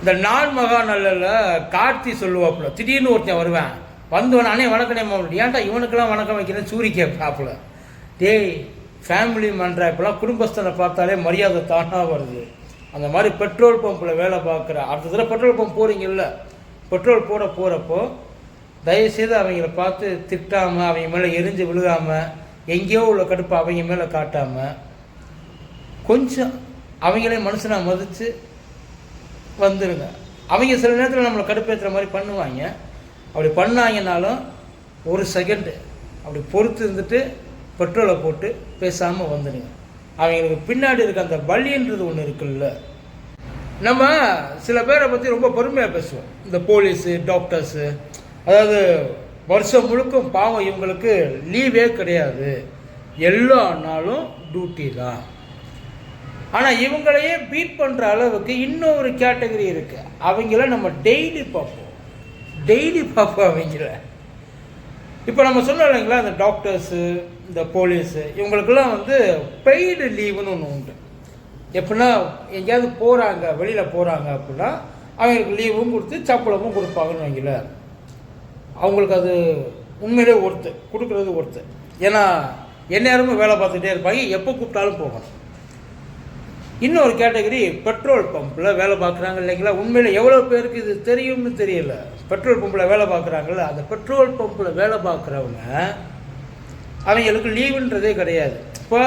இந்த நாள் மகா நல்லல கார்த்தி சொல்லுவாப்புல திடீர்னு ஒருத்தன் வருவேன். வந்தவன் அண்ணே வணக்கம் மாப்பிள்ள ஏன்டா இவனுக்கெல்லாம் வணக்கம் வைக்கிறேன் சூரி கேட்பாப்புல. டேய் ஃபேமிலி மன்றா இப்போலாம் குடும்பஸ்தனை பார்த்தாலே மரியாதை தானாக வருது. அந்த மாதிரி பெட்ரோல் பம்பில் வேலை பார்க்குற அடுத்த தடவை பெட்ரோல் பம்ப் போகிறீங்கல்ல பெட்ரோல் போட போகிறப்போ தயவுசெய்து அவங்கள பார்த்து திட்டாமல் அவங்க மேலே எரிஞ்சு விழுகாமல் எங்கேயோ உள்ள கடுப்பை அவங்க மேலே காட்டாமல் கொஞ்சம் அவங்களே மனுஷனாக மதித்து வந்துடுங்க அவங்க சில நேரத்தில் நம்மளை கடுப்பேற்றுற மாதிரி பண்ணுவாங்க. அப்படி பண்ணாங்கனாலும் ஒரு செகண்டு அப்படி பொறுத்து இருந்துட்டு பெட்ரோலை போட்டு பேசாமல் வந்துடுங்க. அவங்களுக்கு பின்னாடி இருக்க அந்த வழின்றது ஒன்று இருக்குல்ல. நம்ம சில பேரை பற்றி ரொம்ப பெருமையாக பேசுவோம். இந்த போலீஸு டாக்டர்ஸு அதாவது வருஷம் முழுக்கும் பாவம் இவங்களுக்கு லீவே கிடையாது. எல்லா நாளும் டியூட்டி தான். ஆனால் இவங்களையே பீட் பண்ணுற அளவுக்கு இன்னொரு கேட்டகரி இருக்குது அவங்கள நம்ம டெய்லி பார்ப்போம். டெய்லி பார்ப்போம் அவங்கள. இப்போ நம்ம சொன்னோம் இல்லைங்களா இந்த டாக்டர்ஸு இந்த போலீஸு இவங்களுக்கெல்லாம் வந்து பெய்டு லீவுன்னு ஒன்று உண்டு. எப்படின்னா எங்கேயாவது போகிறாங்க வெளியில் போகிறாங்க அப்படின்னா அவங்களுக்கு லீவும் கொடுத்து சப்பளமும் கொடுப்பாங்கன்னு வைங்கள அவங்களுக்கு அது உண்மையிலே ஒருத்து கொடுக்குறது ஒருத்து ஏன்னா எந்நேரமும் வேலை பார்த்துக்கிட்டே இருப்பாங்க. எப்போ கூப்பிட்டாலும் போகணும். இன்னொரு கேட்டகரி பெட்ரோல் பம்பில் வேலை பார்க்குறாங்க இல்லைங்களா? உண்மையில் எவ்வளோ பேருக்கு இது தெரியும்னு தெரியல. பெட்ரோல் பம்பில் வேலை பார்க்குறாங்கல்ல அந்த பெட்ரோல் பம்பில் வேலை பார்க்குறவங்க அவங்களுக்கு லீவுன்றதே கிடையாது. இப்போ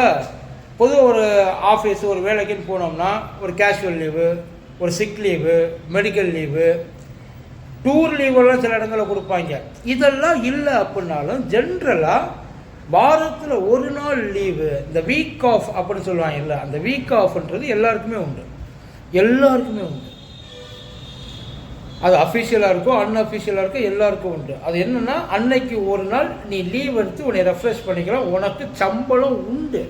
பொதுவாக ஒரு ஆஃபீஸ் ஒரு வேலைக்குன்னு போனோம்னா ஒரு கேஷுவல் லீவு ஒரு sick leave medical leave tour லீவெல்லாம் சில இடங்களில் கொடுப்பாங்க. இதெல்லாம் இல்லை அப்படின்னாலும் ஜென்ரலாக வாரத்தில் ஒரு நாள் லீவு இந்த வீக் ஆஃப் அப்படின்னு சொல்லுவாங்க இல்லை அந்த வீக் ஆஃப்ன்றது எல்லாருக்குமே உண்டு. எல்லாருக்குமே உண்டு. அது அஃபிஷியலாக இருக்கும் அன்அஃபிஷியலாக இருக்கும் எல்லாருக்கும் உண்டு. அது என்னென்னா அன்னைக்கு ஒரு நாள் நீ லீவ் எடுத்து உன்னை ரெஃப்ரெஷ் பண்ணிக்கலாம். உனக்கு சம்பளம் உண்டு.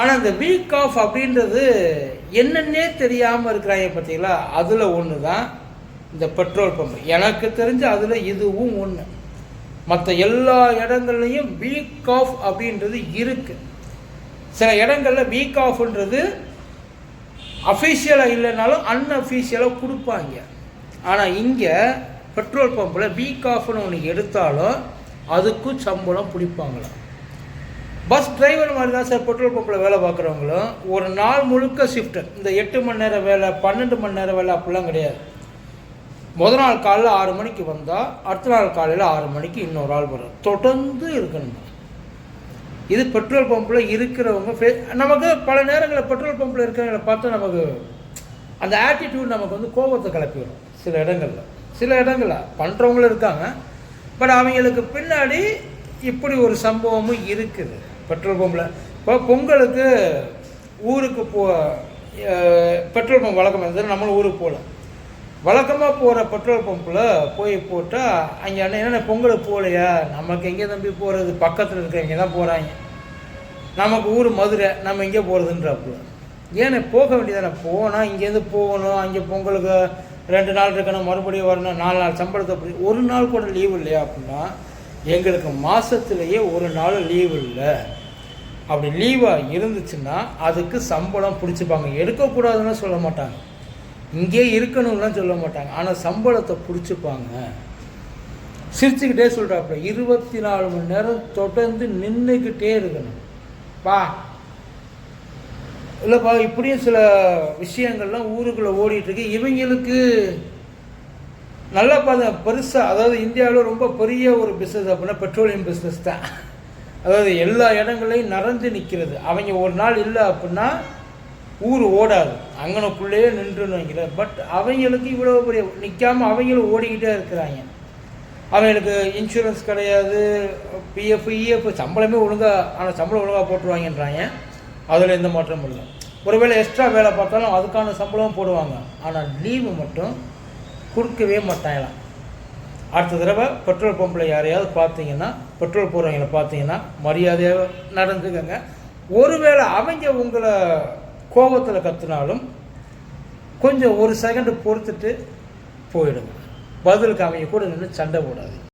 ஆனால் இந்த வீக் ஆஃப் அப்படின்றது என்னன்னே தெரியாமல் இருக்கிறாங்க பார்த்தீங்களா அதில் ஒன்று தான் இந்த பெட்ரோல் பம்ப் எனக்கு தெரிஞ்சு அதில் இதுவும் ஒன்று மற்ற எல்லா இடங்கள்லையும் வீக் ஆஃப் அப்படின்றது இருக்குது சில இடங்களில் வீக் ஆஃப்ன்றது அஃபீஷியலாக இல்லைனாலும் அன்அஃபீஷியலாக கொடுப்பாங்க. ஆனால் இங்கே பெட்ரோல் பம்பில் வீக் ஆஃப்னு ஒன்று எடுத்தாலும் அதுக்கும் சம்பளம் பிடிப்பாங்களாம். பஸ் டிரைவர் மாதிரி தான் சார் பெட்ரோல் பம்பில் வேலை பார்க்குறவங்களும் ஒரு நாள் முழுக்க ஷிஃப்ட்டு இந்த எட்டு மணி நேரம் வேலை பன்னெண்டு மணி நேரம் வேலை அப்படிலாம் கிடையாது. முத நாள் காலையில் ஆறு மணிக்கு வந்தால் அடுத்த நாள் காலையில் ஆறு மணிக்கு இன்னொரு ஆள் வரும் தொடர்ந்து இருக்கணும். இது பெட்ரோல் பம்பில் இருக்கிறவங்க ஃபே நமக்கு பல நேரங்களில் பெட்ரோல் பம்பில் இருக்கிறவங்களை பார்த்தா நமக்கு அந்த ஆட்டிடியூட் நமக்கு வந்து கோபத்தை கிளப்பிடும் சில இடங்களில். சில இடங்களில் பண்ணுறவங்களும் இருக்காங்க. பட் அவங்களுக்கு பின்னாடி இப்படி ஒரு சம்பவமும் இருக்குது. பெட்ரோல் பம்பில் இப்போ பொங்கலுக்கு ஊருக்கு போ பெட்ரோல் பம்ப் வழக்கம் இருந்தது. நம்மளும் ஊருக்கு போகல. வழக்கமாக போகிற பெட்ரோல் பம்பில் போய் போட்டால் அங்கே அண்ணன் என்ன பொங்கலுக்கு போகலையா? நமக்கு எங்கே தம்பி போகிறது பக்கத்தில் இருக்கிறவங்க தான் போகிறாங்க நமக்கு ஊர் மதுரை நம்ம எங்கே போகிறதுன்றாப்புல ஏன்னா போக வேண்டியதானே? போனால் இங்கேருந்து போகணும் அங்கே பொங்கலுக்கு ரெண்டு நாள் இருக்கணும் மறுபடியும் வரணும் நாலு நாள் சம்பளத்தை அப்படி ஒரு நாள் கூட லீவு இல்லையா அப்படின்னா எங்களுக்கு மாதத்துலேயே ஒரு நாள் லீவு இல்லை. அப்படி லீவாக இருந்துச்சுன்னா அதுக்கு சம்பளம் பிடிச்சிப்பாங்க. எடுக்கக்கூடாதுன்னு சொல்ல மாட்டாங்க. இங்கே இருக்கணும்லாம் சொல்ல மாட்டாங்க. ஆனால் சம்பளத்தை பிடிச்சிப்பாங்க. சிரிச்சுக்கிட்டே சொல்கிறாப்புல இருபத்தி நாலு மணி நேரம் தொடர்ந்து நின்றுக்கிட்டே இருக்கணும். பா. இல்லைப்பா இப்படியும் சில விஷயங்கள்லாம் ஊருக்குள்ளே ஓடிட்டுருக்கு. இவங்களுக்கு நல்லா பார்த்தா பெருசாக அதாவது இந்தியாவில் ரொம்ப பெரிய ஒரு பிஸ்னஸ் அப்படின்னா பெட்ரோலியம் பிஸ்னஸ் தான். அதாவது எல்லா இடங்களையும் நிறைஞ்சு நிற்கிறது அவங்க ஒரு நாள் இல்லை அப்படின்னா ஊர் ஓடாது. அங்கனக்குள்ளேயே நின்றுன்னு வைக்கிறேன் பட் அவங்களுக்கு இவ்வளோ பெரிய நிற்காம அவங்களும் ஓடிக்கிட்டே இருக்கிறாங்க. அவங்களுக்கு இன்சூரன்ஸ் கிடையாது. பிஎஃப் இஎஃப் சம்பளமே ஒழுங்காக ஆனால் சம்பளம் ஒழுங்காக போட்டுருவாங்கன்றாங்க. அதில் எந்த மாற்றமும் இல்லை. ஒருவேளை எக்ஸ்ட்ரா வேலை பார்த்தாலும் அதுக்கான சம்பளமும் போடுவாங்க. ஆனால் லீவு மட்டும் கொடுக்கவே மாட்டாங்களாம். அடுத்த தடவை பெட்ரோல் பம்பில் யாரையாவது பார்த்தீங்கன்னா பெட்ரோல் போடுறவங்கள பார்த்தீங்கன்னா மரியாதையாக நடந்துக்கங்க. ஒருவேளை அவங்க உங்களை கோபத்தில் கத்துனாலும் கொஞ்சம் ஒரு செகண்டு பொறுத்துட்டு போயிடுங்க. பதிலுக்கு அவங்க கூட நின்று சண்டை போடாது